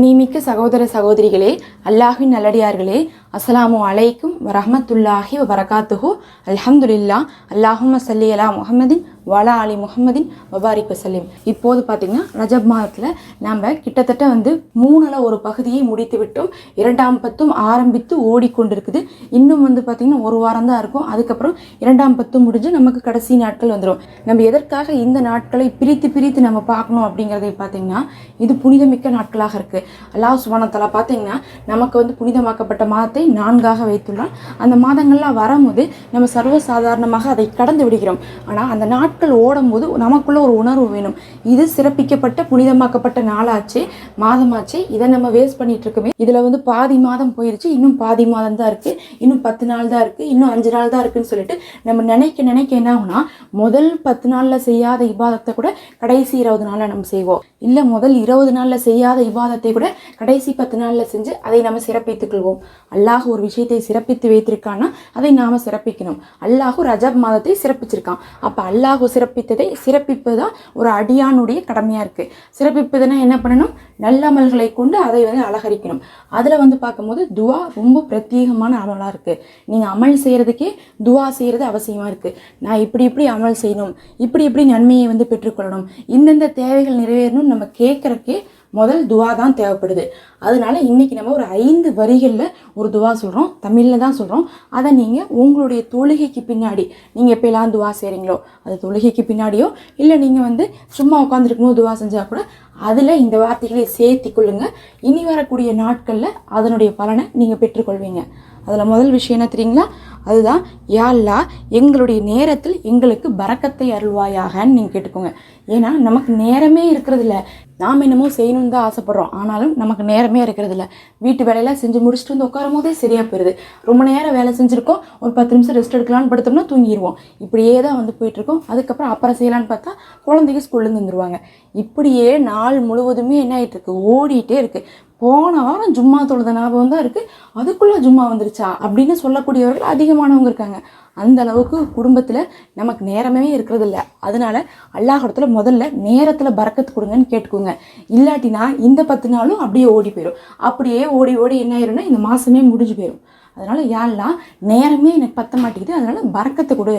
நீமிக்க சகோதர சகோதரிகளே அல்லாஹின் நல்லடியார்களே அஸ்ஸலாமு அலைக்கும் வரஹ்மத்துல்லாஹி வரகாத்துஹு அல்ஹம்துலில்லா அல்லாஹும் சல்லி அலா முஹம்மதின் வலா அலி முகமதின் வபாரிக் வசல்லிம். இப்போது பார்த்தீங்கன்னா ரஜப் மாதத்தில் நம்ம கிட்டத்தட்ட வந்து மூணில் ஒரு பகுதியை முடித்து விட்டோம். இரண்டாம் பத்தும் ஆரம்பித்து ஓடிக்கொண்டிருக்குது. இன்னும் வந்து பார்த்தீங்கன்னா ஒரு வாரம் தான் இருக்கும். அதுக்கப்புறம் இரண்டாம் பத்து முடிஞ்சு நமக்கு கடைசி நாட்கள் வந்துடும் நம்ம எதற்காக இந்த நாட்களை பிரித்து பிரித்து நம்ம பார்க்கணும் அப்படிங்கிறதை பார்த்தீங்கன்னா இது புனிதமிக்க நாட்களாக இருக்கு. அல்லாஹ் சுபானத்தலா பார்த்தீங்கன்னா நமக்கு வந்து புனிதமாக்கப்பட்ட மாதத்தை நான்காக வைத்துள்ளான். அந்த மாதங்கள்லாம் வரும்போது நம்ம சர்வசாதாரணமாக அதை கடந்து விடுகிறோம். ஆனால் அந்த நாட் நாட்கள் ஓடும்போது நமக்குள்ள ஒரு உணர்வு வேணும். இது சிறப்பிக்கப்பட்ட புனிதமாக்கப்பட்ட நாளாச்சு மாதமாச்சு இதை நம்ம வேஸ்ட் பண்ணிட்டு இருக்கோமே இதுல வந்து பாதி மாதம் போயிருச்சு இன்னும் பாதி மாதம் தான் இருக்கு இன்னும் பத்து நாள் தான் இருக்கு இன்னும் அஞ்சு நாள் தான் இருக்குன்னு சொல்லிட்டு நம்ம நினைக்க நினைக்க என்ன ஆகும்னா முதல் பத்து நாள்ல செய்யாத இபாதத்தை கூட கடைசி இருபது நாள்ல நம்ம செய்வோம். இல்ல முதல் இருபது நாள்ல செய்யாத இபாதத்தை கூட கடைசி பத்து நாள்ல செஞ்சு அதை நம்ம சிறப்பித்துக் கொள்வோம். அல்லாஹ் ஒரு விஷயத்தை சிறப்பித்து வைத்திருக்கான்னா அதை நாம சிறப்பிக்கணும். அல்லாஹ் ரஜப் மாதத்தை சிறப்பிச்சிருக்கான். அப்ப அல்லாஹ் சிறப்பித்ததை சிறப்பிப்பதுதான் ஒரு அடியானுடைய கடமையாக இருக்குது சிறப்பிப்பதுனா என்ன பண்ணணும்? நல்ல அமல்களை கொண்டு அதை வந்து அலகரிக்கணும். அதில் வந்து பார்க்கும்போது துவா ரொம்ப பிரத்யேகமான அமலாக இருக்குது நீங்கள் அமல் செய்கிறதுக்கே துவா செய்கிறது அவசியமாக இருக்குது நான் இப்படி இப்படி அமல் செய்யணும். இப்படி இப்படி நன்மையை வந்து பெற்றுக்கொள்ளணும். இந்தந்த தேவைகள் நிறைவேறணும்னு நம்ம கேட்குறக்கே முதல் துவா தான் தேவைப்படுது. அதனால இன்னைக்கு நம்ம ஒரு ஐந்து வரிகளில் ஒரு துவா சொல்கிறோம் தமிழில் தான் சொல்கிறோம் அதை நீங்கள் உங்களுடைய தொழுகைக்கு பின்னாடி நீங்கள் எப்போயெல்லாம் துவா செய்கிறீங்களோ அது தொழுகைக்கு பின்னாடியோ இல்லை நீங்கள் வந்து சும்மா உட்காந்துருக்கும்போது துவா செஞ்சால் கூட அதில் இந்த வார்த்தைகளை சேர்த்தி கொள்ளுங்கள் இனி வரக்கூடிய நாட்களில் அதனுடைய பலனை நீங்கள் பெற்றுக்கொள்வீங்க. அதில் முதல் விஷயம் என்ன தெரியுங்களா? அதுதான் யாழ்லா எங்களுடைய நேரத்தில் எங்களுக்கு பறக்கத்தை அருள்வாயாகன்னு நீங்கள் கேட்டுக்கோங்க. ஏன்னா நமக்கு நேரமே இருக்கிறதில்ல. நாம் என்னமோ செய்யணும்னு தான் ஆசைப்பட்றோம். ஆனாலும் நமக்கு நேரமே இருக்கிறதில்ல. வீட்டு வேலையெல்லாம் செஞ்சு முடிச்சுட்டு வந்து உட்காரும் போதே சரியாக போயிடுது ரொம்ப நேரம் வேலை செஞ்சுருக்கோம். ஒரு பத்து நிமிஷம் ரெஸ்ட் எடுக்கலான்னு படுத்தோம்னா தூங்கிடுவோம் இப்படியே தான் வந்து போயிட்டுருக்கோம். அதுக்கப்புறம் அப்புறம் செய்யலான்னு பார்த்தா குழந்தைங்க ஸ்கூல்லேருந்து வந்துடுவாங்க இப்படியே நாள் முழுவதுமே என்ன ஆகிட்டு இருக்கு ஓடிட்டே இருக்குது போன வாரம் ஜும்மா தொழுத ஞாபகம் தான் இருக்குது அதுக்குள்ளே ஜும்மா வந்துருச்சா? அப்படின்னு சொல்லக்கூடியவர்கள் அதிகமானவங்க இருக்காங்க. அந்த அளவுக்கு குடும்பத்தில் நமக்கு நேரமே இருக்கிறதில்ல. அதனால அல்லாஹிடத்துல முதல்ல நேரத்தில் பறக்கத்து கொடுங்கன்னு கேட்டுக்கோங்க. இல்லாட்டினா இந்த பத்து நாளும் அப்படியே ஓடி போயிடும் அப்படியே ஓடி ஓடி என்ன ஆயிரும்னா இந்த மாதமே முடிஞ்சு போயிடும் அதனால் யாரெல்லாம் நேரமே எனக்கு பத்த மாட்டேங்குது. அதனால் பறக்கத்தை கொடு.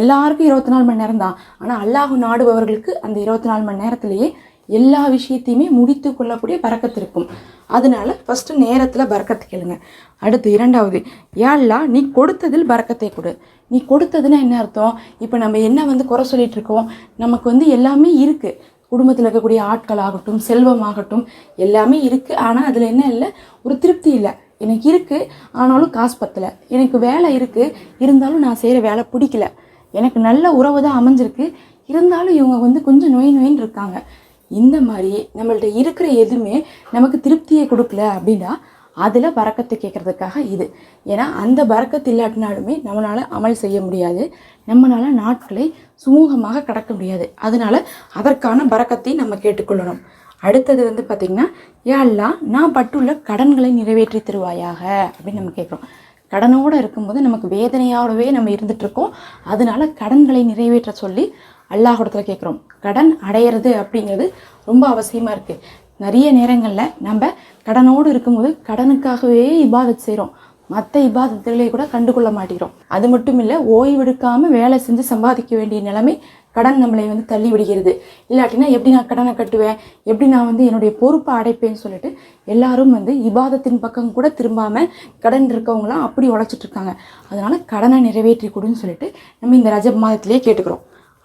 எல்லாருக்கும் இருபத்தி நாலு மணி நேரம் தான் ஆனால் அல்லாஹு நாடுபவர்களுக்கு அந்த இருபத்தி நாலு மணி நேரத்திலேயே எல்லா விஷயத்தையுமே முடித்து கொள்ளக்கூடிய பறக்கத்து இருக்கும். அதனால ஃபஸ்ட்டு நேரத்தில் பறக்கத்து கேளுங்க. அடுத்து இரண்டாவது ஏல்லா நீ கொடுத்ததில் பறக்கத்தை கொடு. நீ கொடுத்ததுன்னா என்ன அர்த்தம்? இப்போ நம்ம என்ன வந்து குறை சொல்லிகிட்டு இருக்கோம்? நமக்கு வந்து எல்லாமே இருக்குது குடும்பத்தில் இருக்கக்கூடிய ஆட்கள் ஆகட்டும் செல்வம் ஆகட்டும் எல்லாமே இருக்குது ஆனால் அதில் என்ன இல்லை? ஒரு திருப்தி இல்லை. எனக்கு இருக்குது ஆனாலும் காசு பத்தலை. எனக்கு வேலை இருக்குது இருந்தாலும் நான் செய்கிற வேலை பிடிக்கல. எனக்கு நல்ல உறவு தான் அமைஞ்சிருக்கு. இருந்தாலும் இவங்க வந்து கொஞ்சம் நோய் நோயின்னு இருக்காங்க. இந்த மாதிரி நம்மள்ட்ட இருக்கிற எதுவுமே நமக்கு திருப்தியை கொடுக்கல அப்படின்னா அதில் பறக்கத்தை கேட்குறதுக்காக இது. ஏன்னா அந்த பறக்கத்து இல்லாட்டினாலுமே நம்மளால் அமல் செய்ய முடியாது. நம்மளால நாட்களை சுமூகமாக கடக்க முடியாது. அதனால அதற்கான பறக்கத்தை நம்ம கேட்டுக்கொள்ளணும். அடுத்தது வந்து பார்த்திங்கன்னா ஏல்லாம் நான் பட்டுள்ள கடன்களை நிறைவேற்றி தருவாயாக அப்படின்னு நம்ம கேட்குறோம். கடனோடு இருக்கும்போது நமக்கு வேதனையோடவே நம்ம இருந்துகிட்ருக்கோம் இருக்கோம். அதனால கடன்களை நிறைவேற்ற சொல்லி அல்லாஹிடத்தில் கேட்குறோம். கடன் அடையிறது அப்படிங்கிறது ரொம்ப அவசியமாக இருக்குது நிறைய நேரங்களில் நம்ம கடனோடு இருக்கும்போது கடனுக்காகவே இபாதத் செய்கிறோம் மற்ற இபாதத்துகளை கூட கண்டுகொள்ள மாட்டேங்கிறோம். அது மட்டும் இல்லை ஓய்வெடுக்காமல் வேலை செஞ்சு சம்பாதிக்க வேண்டிய நிலைமை கடன் நம்மளை வந்து தள்ளி விடுகிறது. இல்லாட்டினா எப்படி நான் கடனை கட்டுவேன்? எப்படி நான் வந்து என்னுடைய பொறுப்பை அடைப்பேன்னு சொல்லிட்டு எல்லாரும் வந்து இபாதத்தின் பக்கம் கூட திரும்பாமல் கடன் இருக்கவங்களாம் அப்படி உழைச்சிட்ருக்காங்க அதனால் கடனை நிறைவேற்றி கொடுன்னு சொல்லிட்டு நம்ம இந்த ரஜப் மாதத்திலேயே கேட்டுக்கிறோம்.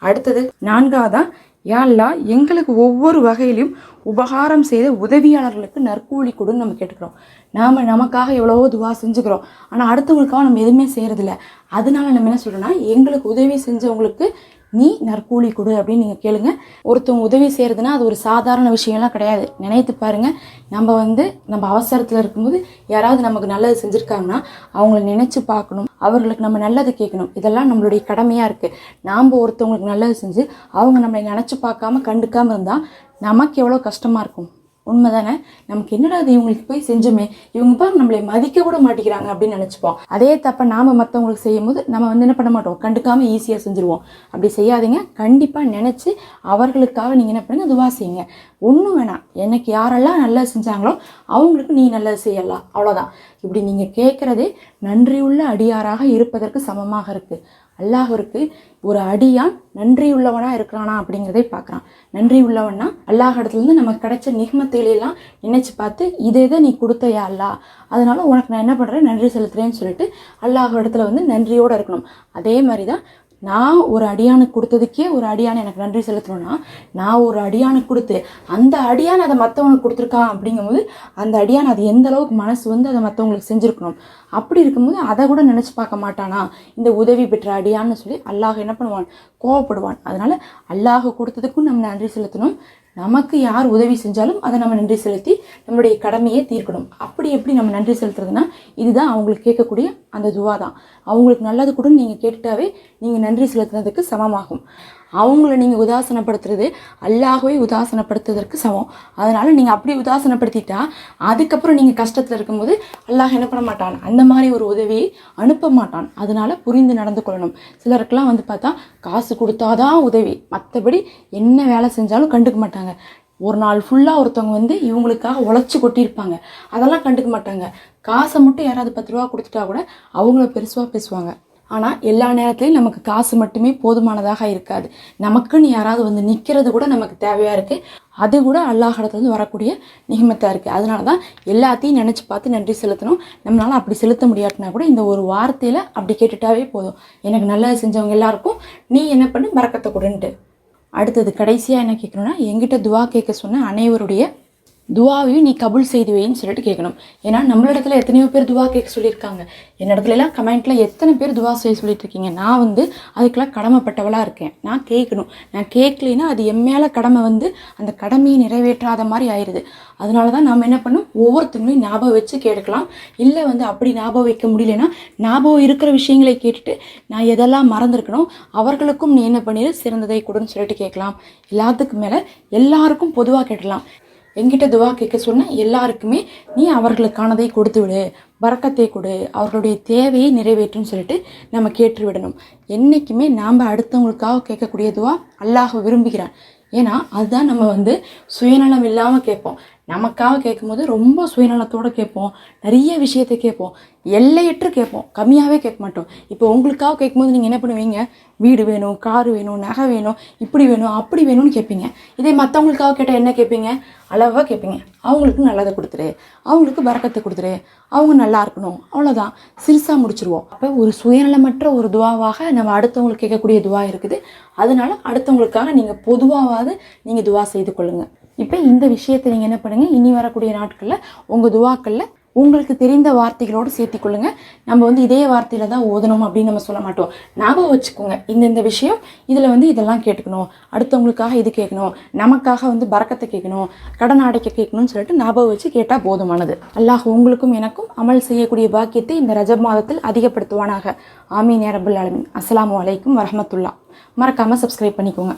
அடுத்தது நான்காவதா? யாழ்லா எங்களுக்கு ஒவ்வொரு வகையிலும் உபகாரம் செய்த உதவியாளர்களுக்கு நற்கூலி கொடுன்னு நம்ம கேட்டுக்கிறோம். நாம் நமக்காக எவ்வளவோ துவா செஞ்சுக்கிறோம். ஆனால் அடுத்தவங்களுக்காக நம்ம எதுவுமே செய்கிறதில்ல அதனால நம்ம என்ன சொல்கிறோன்னா எங்களுக்கு உதவி செஞ்சவங்களுக்கு நீ நற்கூலி கொடு அப்படின்னு நீங்கள் கேளுங்க. ஒருத்தவங்க உதவி செய்கிறதுனா அது ஒரு சாதாரண விஷயம்லாம் கிடையாது. நினைத்து பாருங்கள் நம்ம வந்து நம்ம அவசரத்தில் இருக்கும்போது யாராவது நமக்கு நல்லது செஞ்சுருக்காங்கன்னா அவங்கள நினச்சி பார்க்கணும். அவர்களுக்கு நம்ம நல்லது கேட்கணும். இதெல்லாம் நம்மளுடைய கடமையாக இருக்குது நாம் ஒருத்தவங்களுக்கு நல்லது செஞ்சு அவங்க நம்மளை நினச்சி பார்க்காம கண்டுக்காமல் இருந்தால் நமக்கு எவ்வளோ கஷ்டமாக இருக்கும்? உண்மைதானே நமக்கு என்னடா அது இவங்களுக்கு போய் செஞ்சோமே? இவங்க பாரு நம்மளை மதிக்க கூட மாட்டேங்கிறாங்க அப்படின்னு நினச்சிப்போம். அதே தப்பை நாம் மற்றவங்களுக்கு செய்யும் போது நம்ம வந்து என்ன பண்ண மாட்டோம்? கண்டுக்காமல் ஈஸியாக செஞ்சுருவோம். அப்படி செய்யாதீங்க. கண்டிப்பாக நினச்சி அவர்களுக்காக நீங்கள் என்ன பண்ணுங்க துவா செய்யுங்க. ஒன்றும் வேணாம். எனக்கு யாரெல்லாம் நல்லா செஞ்சாங்களோ அவங்களுக்கு நீ நல்லது செய்யலாம். அவ்வளோதான் இப்படி நீங்கள் கேட்குறதே நன்றியுள்ள அடியாராக இருப்பதற்கு சமமாக இருக்குது அல்லாஹருக்கு ஒரு அடியான் நன்றி உள்ளவனாக இருக்கிறானா அப்படிங்கிறதை பார்க்குறான். நன்றி உள்ளவனா அல்லாஹ் இடத்துலேருந்து நமக்கு கிடைச்ச நிகமத்தையிலாம் நினச்சி பார்த்து இதை இதை நீ கொடுத்தையா அல்லா? அதனால உனக்கு நான் என்ன பண்ணுறேன் நன்றி செலுத்துறேன்னு சொல்லிட்டு அல்லாஹ் இடத்துல வந்து நன்றியோடு இருக்கணும். அதே மாதிரி தான் நான் ஒரு அடியானுக்கு கொடுத்ததுக்கே ஒரு அடியான் எனக்கு நன்றி செலுத்தணும்னா நான் ஒரு அடியானுக்கு கொடுத்து அந்த அடியான் அதை மற்றவனுக்கு கொடுத்துருக்கான் அப்படிங்கும்போது அந்த அடியான் அது எந்த அளவுக்கு மனசு வந்து அதை மற்றவங்களுக்கு செஞ்சுருக்கணும்? அப்படி இருக்கும்போது அதை கூட நினச்சி பார்க்க மாட்டானா? இந்த உதவி பெற்ற அடியான்னு சொல்லி அல்லாஹ் என்ன பண்ணுவான்? கோவப்படுவான். அதனால் அல்லாஹ் கொடுத்ததுக்கும் நம்ம நன்றி செலுத்தணும். நமக்கு யார் உதவி செஞ்சாலும் அதை நம்ம நன்றி செலுத்தி நம்மளுடைய கடமையை தீர்க்கணும். அப்படி எப்படி நம்ம நன்றி செலுத்துறதுன்னா இதுதான் அவங்களுக்கு கேட்கக்கூடிய அந்த துவா தான் அவங்களுக்கு நல்லது கூட நீங்கள் கேட்டுட்டாவே நீங்கள் நன்றி செலுத்துனதுக்கு சமமாகும். அவங்கள நீங்கள் உதாசனப்படுத்துறது அல்லாகவே உதாசனப்படுத்துவதற்கு சமம். அதனால் நீங்கள் அப்படி உதாசனப்படுத்திட்டா அதுக்கப்புறம் நீங்கள் கஷ்டத்தில் இருக்கும்போது அல்லாஹ் என்ன பண்ண மாட்டான்? அந்த மாதிரி ஒரு உதவியை அனுப்ப மாட்டான். அதனால புரிந்து நடந்து கொள்ளணும். சிலருக்கெல்லாம் வந்து பார்த்தா காசு கொடுத்தாதான் உதவி. மற்றபடி என்ன வேலை செஞ்சாலும் கண்டுக்க மாட்டாங்க. ஒரு நாள் ஃபுல்லாக ஒருத்தவங்க வந்து இவங்களுக்காக உழைச்சி கொட்டியிருப்பாங்க. அதெல்லாம் கண்டுக்க மாட்டாங்க. காசை மட்டும் யாராவது பத்து ரூபா கொடுத்துட்டா கூட அவங்கள பெருசுவாக பேசுவாங்க. ஆனால் எல்லா நேரத்துலையும் நமக்கு காசு மட்டுமே போதுமானதாக இருக்காது. நமக்குன்னு யாராவது வந்து நிற்கிறது கூட நமக்கு தேவையாக இருக்குது அது கூட அல்லாஹிடத்துலேருந்து வரக்கூடிய நிகமத்தாக இருக்குது அதனால தான் எல்லாத்தையும் நினச்சி பார்த்து நன்றி செலுத்தணும். நம்மளால் அப்படி செலுத்த முடியாட்டினா கூட இந்த ஒரு வார்த்தையில் அப்படி கேட்டுட்டாவே போதும். எனக்கு நல்லது செஞ்சவங்க எல்லாருக்கும் நீ என்ன பண்ணு? மறக்கத்தை கொடுன்ட்டு. அடுத்தது கடைசியாக என்ன கேட்கணும்னா எங்கிட்ட துவா கேட்க சொன்ன அனைவருடைய துவாவையும் நீ கபுல் செய்து வைன்னு சொல்லிட்டு கேட்கணும். ஏன்னா நம்மளிடத்துல எத்தனையோ பேர் துவா கேட்க சொல்லியிருக்காங்க. என்னிடத்துலலாம் கமெண்ட்ல எத்தனை பேர் துவா செய்ய சொல்லிட்டு இருக்கீங்க நான் வந்து அதுக்கெல்லாம் கடமைப்பட்டவளாக இருக்கேன். நான் கேட்கணும். நான் கேட்கலைன்னா அது என் மேலே கடமை வந்து அந்த கடமையை நிறைவேற்றாத மாதிரி ஆயிடுது அதனால தான் நம்ம என்ன பண்ணும் ஒவ்வொருத்தங்களையும் ஞாபகம் வச்சு கேட்கலாம் இல்லை வந்து அப்படி ஞாபகம் வைக்க முடியலன்னா ஞாபகம் இருக்கிற விஷயங்களை கேட்டுட்டு நான் எதெல்லாம் மறந்துருக்கணும் அவர்களுக்கும் நீ என்ன பண்ணிடு சிறந்ததை கொடுன்னு சொல்லிட்டு கேட்கலாம். எல்லாத்துக்கும் மேலே எல்லாருக்கும் பொதுவாக கேட்கலாம் எங்கிட்ட துவா கேட்க சொன்ன எல்லாருக்குமே நீ அவர்களுக்கானதை கொடுத்து விடு பறக்கத்தை கொடு அவர்களுடைய தேவையை நிறைவேற்றுன்னு சொல்லிட்டு நம்ம கேட்டு விடணும் என்றைக்குமே நாம் அடுத்தவங்களுக்காக கேட்கக்கூடிய துவா அல்லாஹ் விரும்புகிறான். ஏன்னா அதுதான் நம்ம வந்து சுயநலம் இல்லாமல் கேட்போம். நமக்காக கேட்கும்போது ரொம்ப சுயநலத்தோடு கேட்போம். நிறைய விஷயத்தை கேட்போம். எல்லையற்று கேட்போம். கம்மியாகவே கேட்க மாட்டோம். இப்போ உங்களுக்காக கேட்கும்போது நீங்கள் என்ன பண்ணுவீங்க? வீடு வேணும் கார் வேணும் நகை வேணும் இப்படி வேணும் அப்படி வேணும்னு கேட்பீங்க. இதே மற்றவங்களுக்காக கேட்டால் என்ன கேட்பீங்க? அளவாக கேட்பீங்க. அவங்களுக்கு நல்லதை கொடுத்துரு. அவங்களுக்கு பறக்கத்தை கொடுத்துரு. அவங்க நல்லா இருக்கணும். அவ்வளோதான் சிறுசாக முடிச்சிருவோம். அப்போ ஒரு சுயநலமற்ற ஒரு துவாவாக நம்ம அடுத்தவங்களுக்கு கேட்கக்கூடிய துவா இருக்குது. அதனால் அடுத்தவங்களுக்காக நீங்கள் பொதுவாவது நீங்கள் துவா செய்து கொள்ளுங்கள் இப்போ இந்த விஷயத்தை நீங்கள் என்ன பண்ணுங்கள் இனி வரக்கூடிய நாட்களில் உங்கள் துவாக்களில் உங்களுக்கு தெரிந்த வார்த்தைகளோடு சேர்த்தி கொள்ளுங்க நம்ம வந்து இதே வார்த்தையில் தான் ஓதணும் அப்படின்னு நம்ம சொல்ல மாட்டோம். ஞாபகம் வச்சுக்கோங்க. இந்தந்த விஷயம் இதில் வந்து இதெல்லாம் கேட்டுக்கணும். அடுத்தவங்களுக்காக இது கேட்கணும். நமக்காக வந்து பறக்கத்தை கேட்கணும். கடன் அடைக்க கேட்கணும்னு சொல்லிட்டு ஞாபகம் வச்சு கேட்டால் போதுமானது. அல்லாஹ் உங்களுக்கும் எனக்கும் அமல் செய்யக்கூடிய பாக்கியத்தை இந்த ரஜப் மாதத்தில் அதிகப்படுத்துவானாக. ஆமீன் நேரபுல் அலமின் அஸ்லாம் அலைக்கும் வரமத்துல்லா மறக்காமல் சப்ஸ்கிரைப் பண்ணிக்கோங்க.